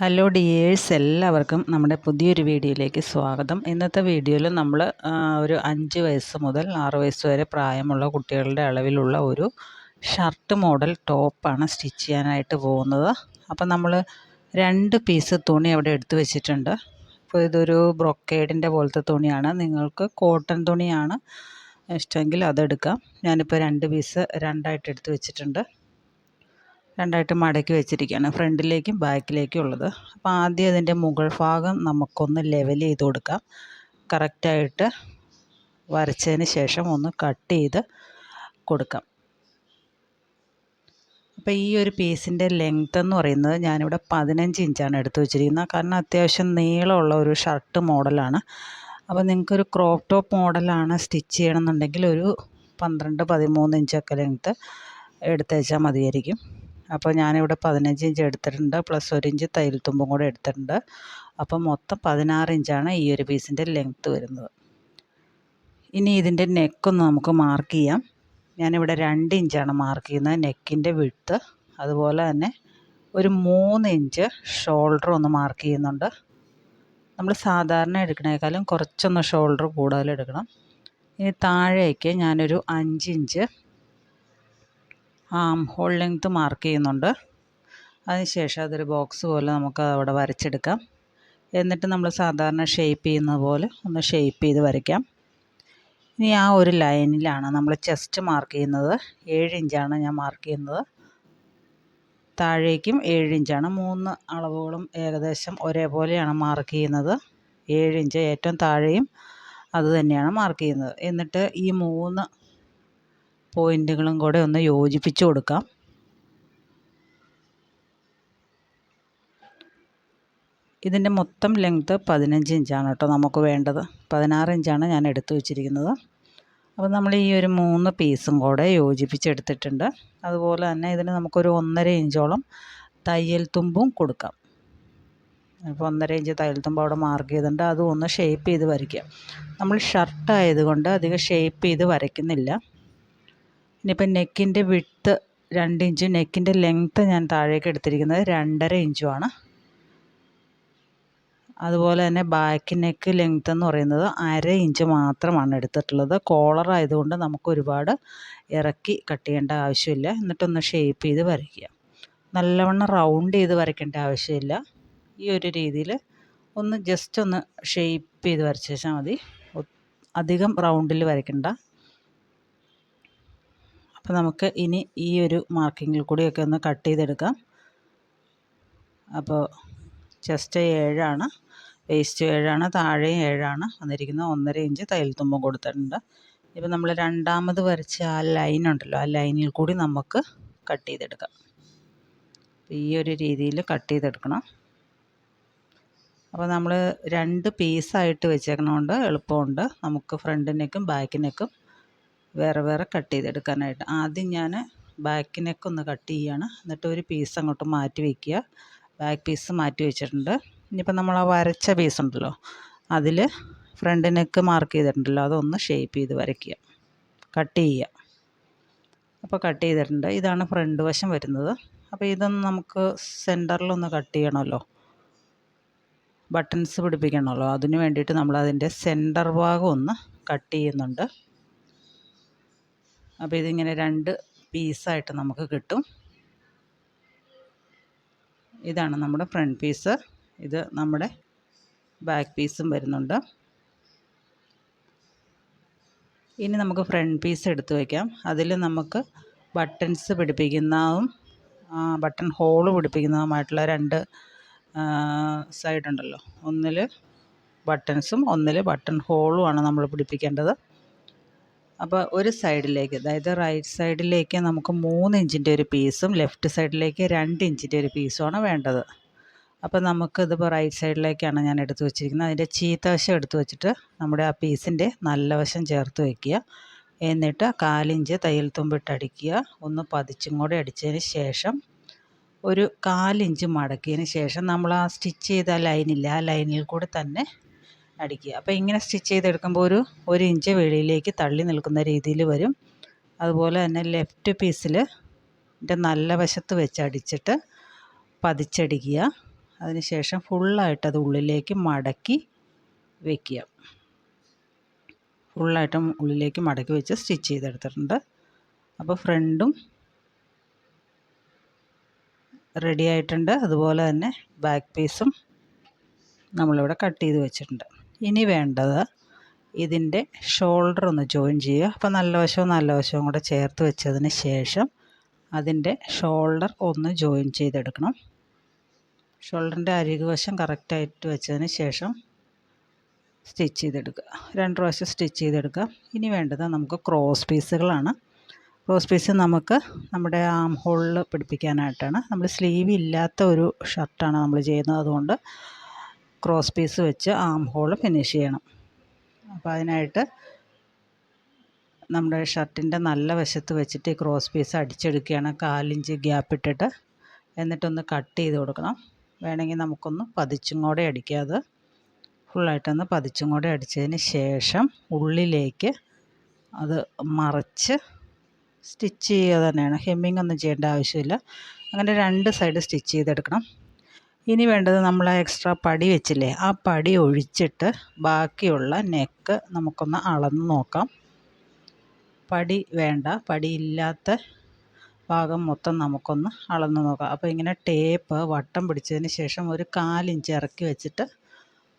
Hello dears എല്ലാവർക്കും നമ്മുടെ പുതിയൊരു വീഡിയോയിലേക്ക് സ്വാഗതം. ഇന്നത്തെ വീഡിയോയിൽ നമ്മൾ ഒരു അഞ്ച് വയസ്സ് മുതൽ ആറ് വയസ്സ് വരെ പ്രായമുള്ള കുട്ടികളുടെ അളവിലുള്ള ഒരു ഷർട്ട് മോഡൽ ടോപ്പാണ് സ്റ്റിച്ച് ചെയ്യാനായിട്ട് പോകുന്നത്. അപ്പം നമ്മൾ രണ്ട് പീസ് തുണി അവിടെ എടുത്തു വെച്ചിട്ടുണ്ട്. അപ്പോൾ ഇതൊരു ബ്രൊക്കേഡിന്റെ പോലത്തെ തുണിയാണ്. നിങ്ങൾക്ക് കോട്ടൺ തുണിയാണ് ഇഷ്ടമെങ്കിൽ അതെടുക്കാം. ഞാനിപ്പോൾ രണ്ട് പീസ് രണ്ടായിട്ട് എടുത്തു വെച്ചിട്ടുണ്ട്. രണ്ടായിട്ട് മടക്കി വെച്ചിരിക്കുകയാണ്. ഫ്രണ്ടിലേക്കും ബാക്കിലേക്കും ഉള്ളത്. അപ്പോൾ ആദ്യം അതിന്റെ മുകൾ ഭാഗം നമുക്കൊന്ന് ലെവൽ ചെയ്ത് കൊടുക്കാം. കറക്റ്റായിട്ട് വരച്ചതിന് ശേഷം ഒന്ന് കട്ട് ചെയ്ത് കൊടുക്കാം. അപ്പോൾ ഈ ഒരു പീസിന്റെ ലെങ്ത് എന്ന് പറയുന്നത് ഞാനിവിടെ പതിനഞ്ച് ഇഞ്ചാണ് എടുത്തു വെച്ചിരിക്കുന്നത്. കാരണം അത്യാവശ്യം നീളമുള്ള ഒരു ഷർട്ട് മോഡലാണ്. അപ്പോൾ നിങ്ങൾക്കൊരു ക്രോപ്പ് ടോപ്പ് മോഡലാണ് സ്റ്റിച്ച് ചെയ്യണമെന്നുണ്ടെങ്കിൽ ഒരു പന്ത്രണ്ട് പതിമൂന്ന് ഇഞ്ചൊക്കെ ലെങ്ത്ത് എടുത്തേച്ചാൽ മതിയായിരിക്കും. അപ്പോൾ ഞാനിവിടെ പതിനഞ്ച് ഇഞ്ച് എടുത്തിട്ടുണ്ട് പ്ലസ് ഒരു ഇഞ്ച് തയ്യൽ തുമ്പും കൂടെ എടുത്തിട്ടുണ്ട്. അപ്പോൾ മൊത്തം പതിനാറ് ഇഞ്ചാണ് ഈ ഒരു പീസിന്റെ ലെങ്ത്ത് വരുന്നത്. ഇനി ഇതിന്റെ നെക്കൊന്ന് നമുക്ക് മാർക്ക് ചെയ്യാം. ഞാനിവിടെ രണ്ട് ഇഞ്ചാണ് മാർക്ക് ചെയ്യുന്നത് നെക്കിന്റെ വിട്ത്ത് അതുപോലെ തന്നെ ഒരു മൂന്ന് ഇഞ്ച് ഷോൾഡർ ഒന്ന് മാർക്ക് ചെയ്യുന്നുണ്ട്. നമ്മൾ സാധാരണ എടുക്കണേക്കാളും കുറച്ചൊന്ന് ഷോൾഡർ കൂടുതൽ എടുക്കണം. ഇനി താഴേക്ക് ഞാനൊരു അഞ്ച് inch arm hole length mark ചെയ്യുന്നുണ്ട്. അതിനുശേഷം അതൊരു ബോക്സ് പോലെ നമുക്ക് അവിടെ വരച്ചെടുക്കാം. എന്നിട്ട് നമ്മൾ സാധാരണ ഷേപ്പ് ചെയ്യുന്ന പോലെ ഒന്ന് ഷേപ്പ് ചെയ്ത് വരയ്ക്കാം. ഇനി ആ ഒരു ലൈനിലാണ് നമ്മൾ ചെസ്റ്റ് മാർക്ക് ചെയ്യുന്നത്. ഏഴ് ഇഞ്ചാണ് ഞാൻ മാർക്ക് ചെയ്യുന്നത്. താഴേക്കും ഏഴ് ഇഞ്ചാണ് മൂന്ന് അളവുകളും ഏകദേശം ഒരേപോലെയാണ് മാർക്ക് ചെയ്യുന്നത്. ഏഴ് ഇഞ്ച് ഏറ്റവും താഴെയും അതുതന്നെയാണ് മാർക്ക് ചെയ്യുന്നത്. എന്നിട്ട് ഈ മൂന്ന് പോയിന്റുകളും കൂടെ ഒന്ന് യോജിപ്പിച്ച് കൊടുക്കാം. ഇതിന്റെ മൊത്തം ലെങ്ത്ത് പതിനഞ്ച് ഇഞ്ചാണ് കേട്ടോ നമുക്ക് വേണ്ടത്. പതിനാറ് ഇഞ്ചാണ് ഞാൻ എടുത്തു വച്ചിരിക്കുന്നത്. അപ്പോൾ നമ്മൾ ഈ ഒരു മൂന്ന് പീസും കൂടെ യോജിപ്പിച്ചെടുത്തിട്ടുണ്ട്. അതുപോലെ തന്നെ ഇതിന് നമുക്കൊരു ഒന്നര ഇഞ്ചോളം തയ്യൽ തുമ്പും കൊടുക്കാം. അപ്പോൾ ഒന്നര ഇഞ്ച് തയ്യൽ തുമ്പ് അവിടെ മാർക്ക് ചെയ്തിട്ടുണ്ട്. അതും ഒന്ന് ഷേപ്പ് ചെയ്ത് വരയ്ക്കുക നമ്മൾ ഷർട്ട് ആയതുകൊണ്ട് അധികം ഷേപ്പ് ചെയ്ത് വരയ്ക്കുന്നില്ല. ഇനിയിപ്പോൾ നെക്കിന്റെ വിട്ത്ത് രണ്ട് ഇഞ്ച് നെക്കിന്റെ ലെങ്ത്ത് ഞാൻ താഴേക്ക് എടുത്തിരിക്കുന്നത് രണ്ടര ഇഞ്ചുമാണ് അതുപോലെ തന്നെ ബാക്ക് നെക്ക് ലെങ്ത്ത് എന്ന് പറയുന്നത് അര ഇഞ്ച് മാത്രമാണ് എടുത്തിട്ടുള്ളത്. കോളർ ആയതുകൊണ്ട് നമുക്ക് ഒരുപാട് ഇറക്കി കട്ട് ചെയ്യേണ്ട ആവശ്യമില്ല. എന്നിട്ടൊന്ന് ഷേപ്പ് ചെയ്ത് വരയ്ക്കുക. നല്ലവണ്ണം റൗണ്ട് ചെയ്ത് വരയ്ക്കേണ്ട ആവശ്യമില്ല. ഈ ഒരു രീതിയിൽ ഒന്ന് ജസ്റ്റ് ഒന്ന് ഷേപ്പ് ചെയ്ത് വരച്ചാൽ മതി. അധികം റൗണ്ടിൽ വരയ്ക്കണ്ട. അപ്പോൾ നമുക്ക് ഇനി ഈ ഒരു മാർക്കിങ്ങിൽ കൂടിയൊക്കെ ഒന്ന് കട്ട് ചെയ്തെടുക്കാം. അപ്പോൾ ചെസ്റ്റ് ഏഴാണ് വേസ്റ്റ് ഏഴാണ് താഴെയും ഏഴാണ്. വന്നിരിക്കുന്നത് ഒന്നര ഇഞ്ച് തയ്യൽ തുമ്പും കൊടുത്തിട്ടുണ്ട്. ഇപ്പോൾ നമ്മൾ രണ്ടാമത് വരച്ച ആ ലൈൻ ഉണ്ടല്ലോ ആ ലൈനിൽ കൂടി നമുക്ക് കട്ട് ചെയ്തെടുക്കാം. ഈ ഒരു രീതിയിൽ കട്ട് ചെയ്തെടുക്കണം. അപ്പോൾ നമ്മൾ രണ്ട് പീസായിട്ട് വെച്ചേക്കണോണ്ട് എളുപ്പമുണ്ട്. നമുക്ക് ഫ്രണ്ട് നെക്കും ബാക്ക് നെക്കും വേറെ വേറെ കട്ട് ചെയ്തെടുക്കാനായിട്ട്. ആദ്യം ഞാൻ ബാക്ക് നെക്ക് ഒന്ന് കട്ട് ചെയ്യുകയാണ് എന്നിട്ട് ഒരു പീസ് അങ്ങോട്ട് മാറ്റി വയ്ക്കുക ബാക്ക് പീസ് മാറ്റി വെച്ചിട്ടുണ്ട്. ഇനിയിപ്പോൾ നമ്മൾ ആ വരച്ച പീസ് ഉണ്ടല്ലോ അതിൽ ഫ്രണ്ട് നെക്ക് മാർക്ക് ചെയ്തിട്ടുണ്ടല്ലോ അതൊന്ന് ഷേപ്പ് ചെയ്ത് വരയ്ക്കുക. കട്ട് ചെയ്യുക. അപ്പോൾ കട്ട് ചെയ്തിട്ടുണ്ട്. ഇതാണ് ഫ്രണ്ട് വശം വരുന്നത്. അപ്പോൾ ഇതൊന്ന് നമുക്ക് സെന്ററിലൊന്ന് കട്ട് ചെയ്യണമല്ലോ. ബട്ടൺസ് പിടിപ്പിക്കണമല്ലോ. അതിന് വേണ്ടിയിട്ട് നമ്മൾ അതിന്റെ സെന്റർ ഭാഗം ഒന്ന് കട്ട് ചെയ്യുന്നുണ്ട്. അപ്പോൾ ഇതിങ്ങനെ രണ്ട് പീസായിട്ട് നമുക്ക് കിട്ടും. ഇതാണ് നമ്മുടെ ഫ്രണ്ട് പീസ് ഇത് നമ്മുടെ ബാക്ക് പീസും വരുന്നുണ്ട്. ഇനി നമുക്ക് ഫ്രണ്ട് പീസ് എടുത്തു വയ്ക്കാം അതിൽ നമുക്ക് ബട്ടൺസ് പിടിപ്പിക്കുന്നതും ബട്ടൺ ഹോൾ പിടിപ്പിക്കുന്നതുമായിട്ടുള്ള രണ്ട് സൈഡുണ്ടല്ലോ ഒന്നിൽ ബട്ടൺസും ഒന്നിൽ ബട്ടൺ ഹോളുമാണ് നമ്മൾ പിടിപ്പിക്കേണ്ടത്. അപ്പോൾ ഒരു സൈഡിലേക്ക് അതായത് റൈറ്റ് സൈഡിലേക്ക് നമുക്ക് മൂന്ന് ഇഞ്ചിന്റെ ഒരു പീസും ലെഫ്റ്റ് സൈഡിലേക്ക് രണ്ട് ഇഞ്ചിന്റെ ഒരു പീസുമാണ് വേണ്ടത്. അപ്പോൾ നമുക്ക് നമുക്കിതിപ്പോൾ റൈറ്റ് സൈഡിലേക്കാണ് ഞാൻ എടുത്തു വെച്ചിരിക്കുന്നത്. അതിന്റെ ചീത്ത വശം എടുത്തു വെച്ചിട്ട് നമ്മുടെ ആ പീസിന്റെ നല്ല വശം ചേർത്ത് വയ്ക്കുക എന്നിട്ട് കാലിഞ്ച് തയ്യൽ തുമ്പിട്ടടിക്കുക ഒന്ന് പതിച്ചും കൂടെ അടിച്ചതിന് ശേഷം ഒരു കാലിഞ്ച് മടക്കിയതിന് ശേഷം നമ്മൾ ആ സ്റ്റിച്ച് ചെയ്ത ലൈനില്ല ആ ലൈനിൽ കൂടെ തന്നെ അടിക്കുക. അപ്പോൾ ഇങ്ങനെ സ്റ്റിച്ച് ചെയ്തെടുക്കുമ്പോൾ ഒരു ഒരു ഇഞ്ച് വെളിയിലേക്ക് തള്ളി നിൽക്കുന്ന രീതിയിൽ വരും. അതുപോലെ തന്നെ ലെഫ്റ്റ് പീസിൽ എന്റെ നല്ല വശത്ത് വെച്ച് അടിച്ചിട്ട് പതിച്ചടിക്കുക. അതിന് ശേഷം ഫുള്ളായിട്ട് അത് ഉള്ളിലേക്ക് മടക്കി വയ്ക്കുക ഫുള്ളായിട്ടും ഉള്ളിലേക്ക് മടക്കി വെച്ച് സ്റ്റിച്ച് ചെയ്തെടുത്തിട്ടുണ്ട്. അപ്പോൾ ഫ്രണ്ടും റെഡി ആയിട്ടുണ്ട്. അതുപോലെ തന്നെ ബാക്ക് പീസും നമ്മളിവിടെ കട്ട് ചെയ്ത് വെച്ചിട്ടുണ്ട്. ഇനി വേണ്ടത് ഇതിന്റെ ഷോൾഡർ ഒന്ന് ജോയിൻ ചെയ്യുക. അപ്പോൾ നല്ല വശവും നല്ല വശവും കൂടെ ചേർത്ത് വെച്ചതിന് ശേഷം അതിന്റെ ഷോൾഡർ ഒന്ന് ജോയിൻ ചെയ്തെടുക്കണം. ഷോൾഡറിന്റെ അരികുവശം കറക്റ്റായിട്ട് വെച്ചതിന് ശേഷം സ്റ്റിച്ച് ചെയ്തെടുക്കുക. രണ്ട് പ്രാവശ്യം സ്റ്റിച്ച് ചെയ്തെടുക്കുക. ഇനി വേണ്ടത് നമുക്ക് ക്രോസ് പീസുകളാണ് ക്രോസ് പീസ് നമുക്ക് നമ്മുടെ ആം ഹോളിൽ പിടിപ്പിക്കാനായിട്ടാണ്. നമ്മൾ സ്ലീവ് ഇല്ലാത്ത ഒരു ഷർട്ടാണ് നമ്മൾ ചെയ്യുന്നത്. അതുകൊണ്ട് ക്രോസ് പീസ് വെച്ച് ആം ഹോൾ ഫിനിഷ് ചെയ്യണം. അപ്പോൾ അതിനായിട്ട് നമ്മുടെ ഷർട്ടിന്റെ നല്ല വശത്ത് വെച്ചിട്ട് ഈ ക്രോസ് പീസ് അടിച്ചെടുക്കുകയാണ്. കാലിഞ്ച് ഗ്യാപ്പ് ഇട്ടിട്ട് എന്നിട്ടൊന്ന് കട്ട് ചെയ്ത് കൊടുക്കണം. വേണമെങ്കിൽ നമുക്കൊന്ന് പതിച്ചും കൂടെ അടിക്കാം അത്. ഫുള്ളായിട്ടൊന്ന് പതിച്ചും കൂടെ അടിച്ചതിന് ശേഷം ഉള്ളിലേക്ക് അത് മറച്ച് സ്റ്റിച്ച് ചെയ്യുക തന്നെയാണ്. ഹെമ്മിങ് ഒന്നും ചെയ്യേണ്ട ആവശ്യമില്ല. അങ്ങനെ രണ്ട് സൈഡ് സ്റ്റിച്ച് ചെയ്തെടുക്കണം. ഇനി വേണ്ടത് നമ്മൾ ആ എക്സ്ട്രാ പടി വെച്ചില്ലേ ആ പടി ഒഴിച്ചിട്ട് ബാക്കിയുള്ള നെക്ക് നമുക്കൊന്ന് അളന്ന് നോക്കാം. പടി വേണ്ട പടിയില്ലാത്ത ഭാഗം മൊത്തം നമുക്കൊന്ന് അളന്ന് നോക്കാം. അപ്പോൾ ഇങ്ങനെ ടേപ്പ് വട്ടം പിടിച്ചതിന് ശേഷം ഒരു കാലിഞ്ച് ഇറക്കി വെച്ചിട്ട്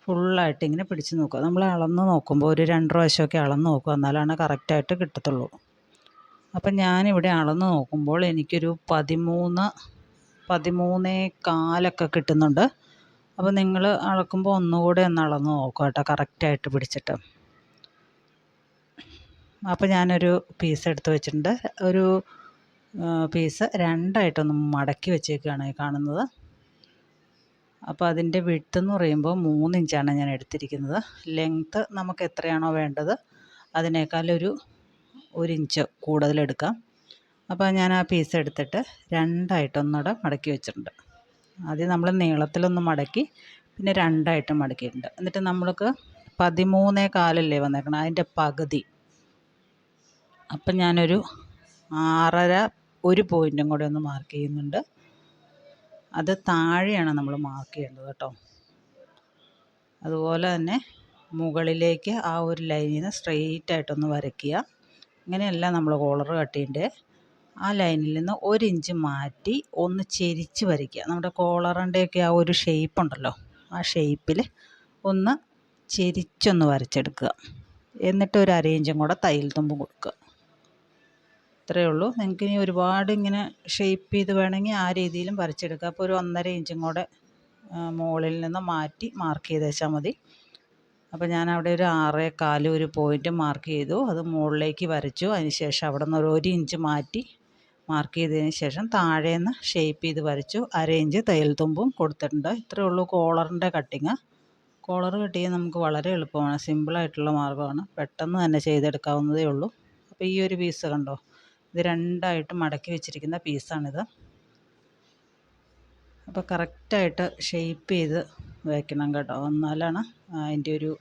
ഫുള്ളായിട്ട് ഇങ്ങനെ പിടിച്ച് നോക്കുക. നമ്മൾ അളന്ന് നോക്കുമ്പോൾ ഒരു രണ്ട് പ്രാവശ്യമൊക്കെ അളന്ന് നോക്കുക എന്നാലാണ് കറക്റ്റായിട്ട് കിട്ടത്തുള്ളൂ. അപ്പം ഞാനിവിടെ അളന്ന് നോക്കുമ്പോൾ എനിക്കൊരു പതിമൂന്ന് പതിമൂന്നേ കാലൊക്കെ കിട്ടുന്നുണ്ട്. അപ്പോൾ നിങ്ങൾ അളക്കുമ്പോൾ ഒന്നുകൂടെ ഒന്ന് അളന്ന് നോക്കുക കേട്ടോ കറക്റ്റായിട്ട് പിടിച്ചിട്ട്. അപ്പോൾ ഞാനൊരു പീസ് എടുത്ത് വെച്ചിട്ടുണ്ട്. ഒരു പീസ് രണ്ടായിട്ടൊന്ന് മടക്കി വെച്ചേക്കാണ് കാണുന്നത്. അപ്പോൾ അതിന്റെ വിട്ട് എന്ന് പറയുമ്പോൾ മൂന്ന് ഇഞ്ചാണ് ഞാൻ എടുത്തിരിക്കുന്നത്. ലെങ്ത്ത് നമുക്ക് എത്രയാണോ വേണ്ടത് അതിനേക്കാളൊരു ഒരു ഇഞ്ച് കൂടുതലെടുക്കാം അപ്പോൾ ഞാൻ ആ പീസ് എടുത്തിട്ട് രണ്ടായിട്ടൊന്നുകൂടെ മടക്കി വെച്ചിട്ടുണ്ട്. ആദ്യം നമ്മൾ നീളത്തിലൊന്ന് മടക്കി പിന്നെ രണ്ടായിട്ട് മടക്കിയിട്ടുണ്ട്. എന്നിട്ട് നമ്മൾക്ക് പതിമൂന്നേ കാലല്ലേ വന്നേക്കണം അതിന്റെ പകുതി. അപ്പം ഞാനൊരു ആറര ഒരു പോയിന്റും കൂടെ ഒന്ന് മാർക്ക് ചെയ്യുന്നുണ്ട്. അത് താഴെയാണ് നമ്മൾ മാർക്ക് ചെയ്യേണ്ടത് കേട്ടോ. അതുപോലെ തന്നെ മുകളിലേക്ക് ആ ഒരു ലൈനിൽ നിന്ന് സ്ട്രെയിറ്റ് ആയിട്ടൊന്ന് വരയ്ക്കുക. ഇങ്ങനെയല്ല നമ്മൾ കോളർ കട്ട് ചെയ്യേണ്ടത് ആ ലൈനിൽ നിന്ന് ഒരു ഇഞ്ച് മാറ്റി ഒന്ന് ചെരിച്ച് വരയ്ക്കുക. നമ്മുടെ കോളറിന്റെയൊക്കെ ആ ഒരു ഷേപ്പ് ഉണ്ടല്ലോ ആ ഷേപ്പിൽ ഒന്ന് ചെരിച്ചൊന്ന് വരച്ചെടുക്കുക. എന്നിട്ട് ഒരു അര ഇഞ്ചും കൂടെ തയ്യൽ തുമ്പ് കൊടുക്കുക. ഇത്രയേ ഉള്ളൂ. നിങ്ങൾക്ക് ഇനി ഒരുപാട് ഇങ്ങനെ ഷേപ്പ് ചെയ്ത് വേണമെങ്കിൽ ആ രീതിയിലും വരച്ചെടുക്കുക. അപ്പോൾ ഒരു ഒന്നര ഇഞ്ചും കൂടെ മുകളിൽ നിന്ന് മാറ്റി മാർക്ക് ചെയ്ത് വെച്ചാൽ മതി. അപ്പോൾ ഞാൻ അവിടെ ഒരു ആറേ കാൽ ഒരു പോയിന്റ് മാർക്ക് ചെയ്തു. അത് മുകളിലേക്ക് വരച്ചു. അതിന് ശേഷം അവിടെ നിന്ന് ഒരു ഇഞ്ച് മാറ്റി മാർക്ക് ചെയ്തതിന് ശേഷം താഴേന്ന് ഷേപ്പ് ചെയ്ത് വരച്ചു. അര ഇഞ്ച് തയ്യൽ തുമ്പും കൊടുത്തിട്ടുണ്ട്. ഇത്രയേ ഉള്ളൂ കോളറിന്റെ കട്ടിങ് കോളർ കട്ട് ചെയ്യാൻ നമുക്ക് വളരെ എളുപ്പമാണ്. സിമ്പിളായിട്ടുള്ള മാർഗമാണ് പെട്ടെന്ന് തന്നെ ചെയ്തെടുക്കാവുന്നതേ ഉള്ളൂ. അപ്പോൾ ഈ ഒരു പീസ് കണ്ടോ? ഇത് രണ്ടായിട്ട് മടക്കി വെച്ചിരിക്കുന്ന പീസാണിത് അപ്പോൾ കറക്റ്റായിട്ട് ഷേപ്പ് ചെയ്ത് വയ്ക്കണം കേട്ടോ. എന്നാലാണ് അതിന്റെ ഒരു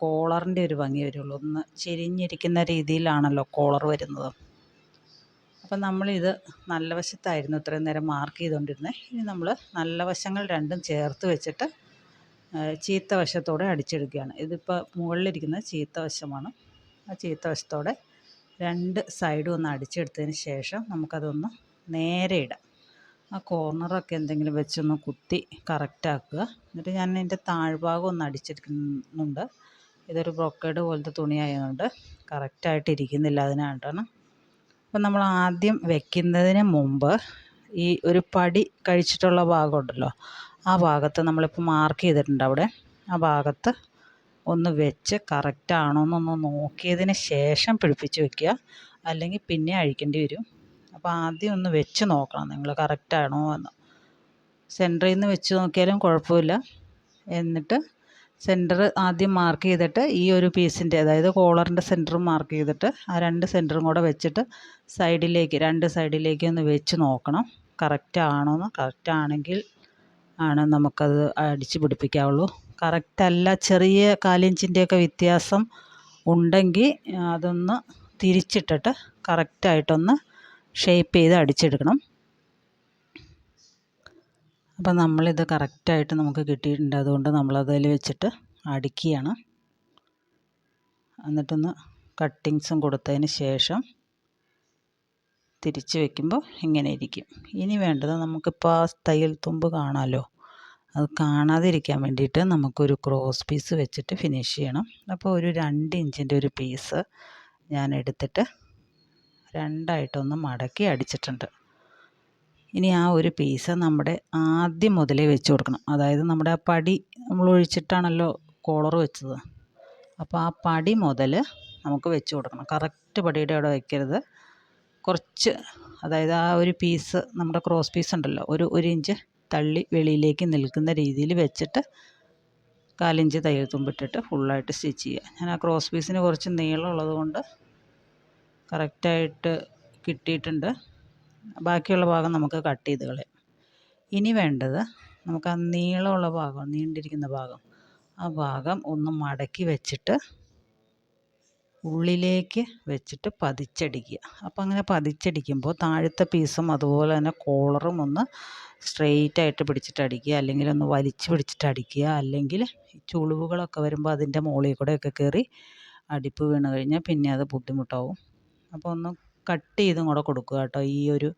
കോളറിന്റെ ഒരു ഭംഗി വരുള്ളൂ. ഒന്ന് ചെരിഞ്ഞിരിക്കുന്ന രീതിയിലാണല്ലോ കോളർ വരുന്നത്. അപ്പം നമ്മളിത് നല്ല വശത്തായിരുന്നു ഇത്രയും നേരം മാർക്ക് ചെയ്തുകൊണ്ടിരുന്നത് ഇനി നമ്മൾ നല്ല വശങ്ങൾ രണ്ടും ചേർത്ത് വെച്ചിട്ട് ചീത്ത വശത്തോടെ അടിച്ചെടുക്കുകയാണ്. ഇതിപ്പോൾ മുകളിലിരിക്കുന്ന ചീത്ത വശമാണ്. ആ ചീത്ത വശത്തോടെ രണ്ട് സൈഡും ഒന്ന് അടിച്ചെടുത്തതിന് ശേഷം നമുക്കതൊന്ന് നേരെ ഇടാം. ആ കോർണറൊക്കെ എന്തെങ്കിലും വെച്ചൊന്ന് കുത്തി കറക്റ്റാക്കുക എന്നിട്ട് ഞാൻ എന്റെ താഴ്ഭാഗം ഒന്ന് അടിച്ചെടുക്കുന്നുണ്ട്. ഇതൊരു ബ്രൊക്കേഡ് പോലത്തെ തുണിയായതുകൊണ്ട് കറക്റ്റായിട്ട് ഇരിക്കുന്നില്ല അതിനായിട്ടാണ് അപ്പം നമ്മൾ ആദ്യം വെക്കുന്നതിന് മുമ്പ് ഈ ഒരു പടി കഴിച്ചിട്ടുള്ള ഭാഗമുണ്ടല്ലോ ആ ഭാഗത്ത് നമ്മളിപ്പോൾ മാർക്ക് ചെയ്തിട്ടുണ്ട് അവിടെ. ആ ഭാഗത്ത് ഒന്ന് വെച്ച് കറക്റ്റ് ആണോ എന്നൊന്ന് നോക്കിയതിന് ശേഷം പിടിപ്പിച്ച് വെക്കുക. അല്ലെങ്കിൽ പിന്നെ അഴിക്കേണ്ടി വരും. അപ്പോൾ ആദ്യം ഒന്ന് വെച്ച് നോക്കണം നിങ്ങൾ കറക്റ്റാണോ എന്ന്. സെന്ററിൽ നിന്ന് വെച്ച് നോക്കിയാലും കുഴപ്പമില്ല. എന്നിട്ട് സെന്റർ ആദ്യം മാർക്ക് ചെയ്തിട്ട് ഈ ഒരു പീസിന്റെ അതായത് കോളറിന്റെ സെന്ററും മാർക്ക് ചെയ്തിട്ട് ആ രണ്ട് സെന്ററും കൂടെ വെച്ചിട്ട് സൈഡിലേക്ക് രണ്ട് സൈഡിലേക്ക് ഒന്ന് വെച്ച് നോക്കണം. കറക്റ്റ് ആണോന്ന് കറക്റ്റ് ആണെങ്കിൽ ആണ് നമുക്കത് അടിച്ച് പിടിപ്പിക്കാവുള്ളൂ. കറക്റ്റ് അല്ല ചെറിയ കാലിഞ്ചിന്റെയൊക്കെ വ്യത്യാസം ഉണ്ടെങ്കിൽ അതൊന്ന് തിരിച്ചിട്ടിട്ട് കറക്റ്റായിട്ടൊന്ന് ഷേപ്പ് ചെയ്ത് അടിച്ചെടുക്കണം. അപ്പം നമ്മളിത് കറക്റ്റായിട്ട് നമുക്ക് കിട്ടിയിട്ടുണ്ട്. അതുകൊണ്ട് നമ്മളതിൽ വെച്ചിട്ട് അടിക്കുകയാണ് എന്നിട്ടൊന്ന് കട്ടിങ്സും കൊടുത്തതിന് ശേഷം തിരിച്ച് വെക്കുമ്പോൾ ഇങ്ങനെ ഇരിക്കും. ഇനി വേണ്ടത് നമുക്കിപ്പോൾ ആ തയ്യൽ തുമ്പ് കാണാമല്ലോ അത് കാണാതിരിക്കാൻ വേണ്ടിയിട്ട് നമുക്കൊരു ക്രോസ് പീസ് വെച്ചിട്ട് ഫിനിഷ് ചെയ്യണം. അപ്പോൾ ഒരു രണ്ട് ഇഞ്ചിന്റെ ഒരു പീസ് ഞാൻ എടുത്തിട്ട് രണ്ടായിട്ടൊന്ന് മടക്കി അടിച്ചിട്ടുണ്ട്. ഇനി ആ ഒരു പീസ് നമ്മുടെ ആദ്യം മുതലേ വെച്ച് കൊടുക്കണം. അതായത് നമ്മുടെ ആ പടി നമ്മൾ ഒഴിച്ചിട്ടാണല്ലോ കോളർ വെച്ചത്. അപ്പോൾ ആ പടി മുതൽ നമുക്ക് വെച്ച് കൊടുക്കണം. കറക്റ്റ് പടിയുടെ അവിടെ വയ്ക്കരുത് കുറച്ച് അതായത് ആ ഒരു പീസ് നമ്മുടെ ക്രോസ് പീസ് ഉണ്ടല്ലോ ഒരു ഒരു ഇഞ്ച് തള്ളി വെളിയിലേക്ക് നിൽക്കുന്ന രീതിയിൽ വെച്ചിട്ട് കാലിഞ്ച് തയ്യൽ തുമ്പിട്ടിട്ട് ഫുള്ളായിട്ട് സ്റ്റിച്ച് ചെയ്യുക. ഞാൻ ആ ക്രോസ് പീസിന് കുറച്ച് നീളമുള്ളത് കൊണ്ട് കറക്റ്റായിട്ട് കിട്ടിയിട്ടുണ്ട്. ബാക്കിയുള്ള ഭാഗം നമുക്ക് കട്ട് ചെയ്ത് കളയാം. ഇനി വേണ്ടത് നമുക്ക് ആ നീളമുള്ള ഭാഗം നീണ്ടിരിക്കുന്ന ഭാഗം ആ ഭാഗം ഒന്ന് മടക്കി വെച്ചിട്ട് ഉള്ളിലേക്ക് വെച്ചിട്ട് പതിച്ചടിക്കുക. അപ്പം അങ്ങനെ പതിച്ചടിക്കുമ്പോൾ താഴത്തെ പീസും അതുപോലെ തന്നെ കോളറും ഒന്ന് സ്ട്രെയിറ്റ് ആയിട്ട് പിടിച്ചിട്ട് അടിക്കുക. അല്ലെങ്കിൽ ഒന്ന് വലിച്ച് പിടിച്ചിട്ട് അടിക്കുക. അല്ലെങ്കിൽ ചുളിവുകളൊക്കെ വരുമ്പോൾ അതിന്റെ മുകളിൽ കൂടെയൊക്കെ കയറി അടിപ്പ് വീണ് കഴിഞ്ഞാൽ പിന്നെ അത് ബുദ്ധിമുട്ടാവും. അപ്പോൾ ഒന്ന് കട്ട് ചെയ്തും കൂടെ കൊടുക്കുക കേട്ടോ. ഈ ഒരു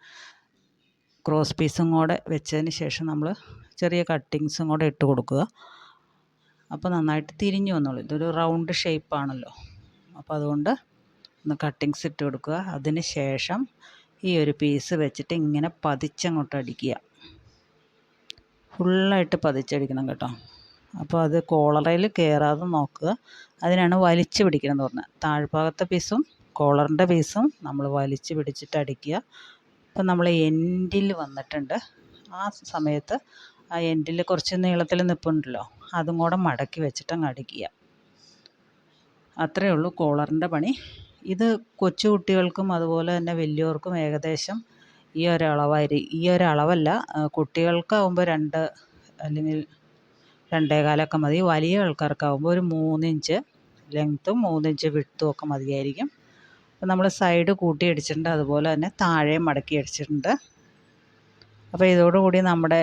ക്രോസ് പീസും കൂടെ വെച്ചതിന് ശേഷം നമ്മൾ ചെറിയ കട്ടിങ്സും കൂടെ ഇട്ട് കൊടുക്കുക. അപ്പോൾ നന്നായിട്ട് തിരിഞ്ഞു വന്നോളൂ. ഇതൊരു റൗണ്ട് ഷേപ്പാണല്ലോ അപ്പോൾ അതുകൊണ്ട് ഒന്ന് കട്ടിങ്സ് ഇട്ട് കൊടുക്കുക. അതിന് ശേഷം ഈ ഒരു പീസ് വെച്ചിട്ട് ഇങ്ങനെ പതിച്ചങ്ങോട്ട് അടിക്കുക. ഫുള്ളായിട്ട് പതിച്ചടിക്കണം കേട്ടോ. അപ്പോൾ അത് കോളറയിൽ കയറാതെ നോക്കുക. അതിനാണ് വലിച്ചു പിടിക്കണമെന്ന് പറഞ്ഞത്. താഴ്ഭാഗത്തെ പീസും കോളറിന്റെ പീസും നമ്മൾ വലിച്ച് പിടിച്ചിട്ട് അടിക്കുക. അപ്പം നമ്മൾ എൻഡിൽ വന്നിട്ടുണ്ട്. ആ സമയത്ത് ആ എൻഡിൽ കുറച്ച് നീളത്തിൽ നിൽപ്പുണ്ടല്ലോ അതും കൂടെ മടക്കി വെച്ചിട്ട് അങ്ങ് അടിക്കുക. അത്രയേ ഉള്ളൂ കോളറിന്റെ പണി. ഇത് കൊച്ചു കുട്ടികൾക്കും അതുപോലെ തന്നെ വലിയവർക്കും ഏകദേശം ഈ ഒരളവായിരിക്കും ഈ ഒരളവല്ല കുട്ടികൾക്കാവുമ്പോൾ രണ്ട് അല്ലെങ്കിൽ രണ്ടേകാലൊക്കെ മതി. വലിയ ആൾക്കാർക്കാവുമ്പോൾ ഒരു മൂന്നിഞ്ച് ലെങ്ത്തും മൂന്നിഞ്ച് വിട്ടും ഒക്കെ മതിയായിരിക്കും. നമ്മൾ സൈഡ് കൂട്ടി അടിച്ചിട്ടുണ്ട്. അതുപോലെ തന്നെ താഴെയും മടക്കി അടിച്ചിട്ടുണ്ട്. അപ്പോൾ ഇതോടുകൂടി നമ്മുടെ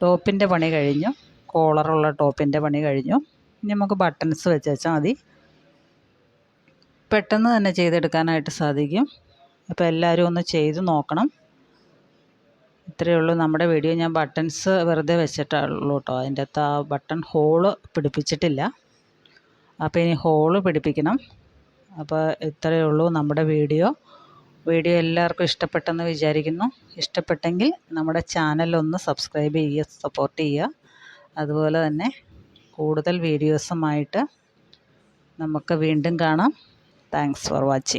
ടോപ്പിന്റെ പണി കഴിഞ്ഞു. കോളറുള്ള ടോപ്പിന്റെ പണി കഴിഞ്ഞു. ഇനി നമുക്ക് ബട്ടൺസ് വെച്ച് വെച്ചാൽ മതി. പെട്ടെന്ന് തന്നെ ചെയ്തെടുക്കാനായിട്ട് സാധിക്കും. അപ്പോൾ എല്ലാവരും ഒന്ന് ചെയ്ത് നോക്കണം. ഇത്രയേ ഉള്ളൂ. നമ്മുടെ വീഡിയോ ഞാൻ ബട്ടൺസ് വെറുതെ വെച്ചിട്ടുള്ളൂ കേട്ടോ അതിന്റെ അകത്ത് ആ ബട്ടൺ ഹോൾ പിടിപ്പിച്ചിട്ടില്ല. അപ്പോൾ ഇനി ഹോൾ പിടിപ്പിക്കണം. അപ്പോൾ ഇത്രയേ ഉള്ളൂ നമ്മുടെ വീഡിയോ. വീഡിയോ എല്ലാവർക്കും ഇഷ്ടപ്പെട്ടെന്ന് വിചാരിക്കുന്നു. ഇഷ്ടപ്പെട്ടെങ്കിൽ നമ്മുടെ ചാനൽ ഒന്ന് സബ്സ്ക്രൈബ് ചെയ്യുക സപ്പോർട്ട് ചെയ്യുക. അതുപോലെ തന്നെ കൂടുതൽ വീഡിയോസുമായിട്ട് നമുക്ക് വീണ്ടും കാണാം. Thanks for watching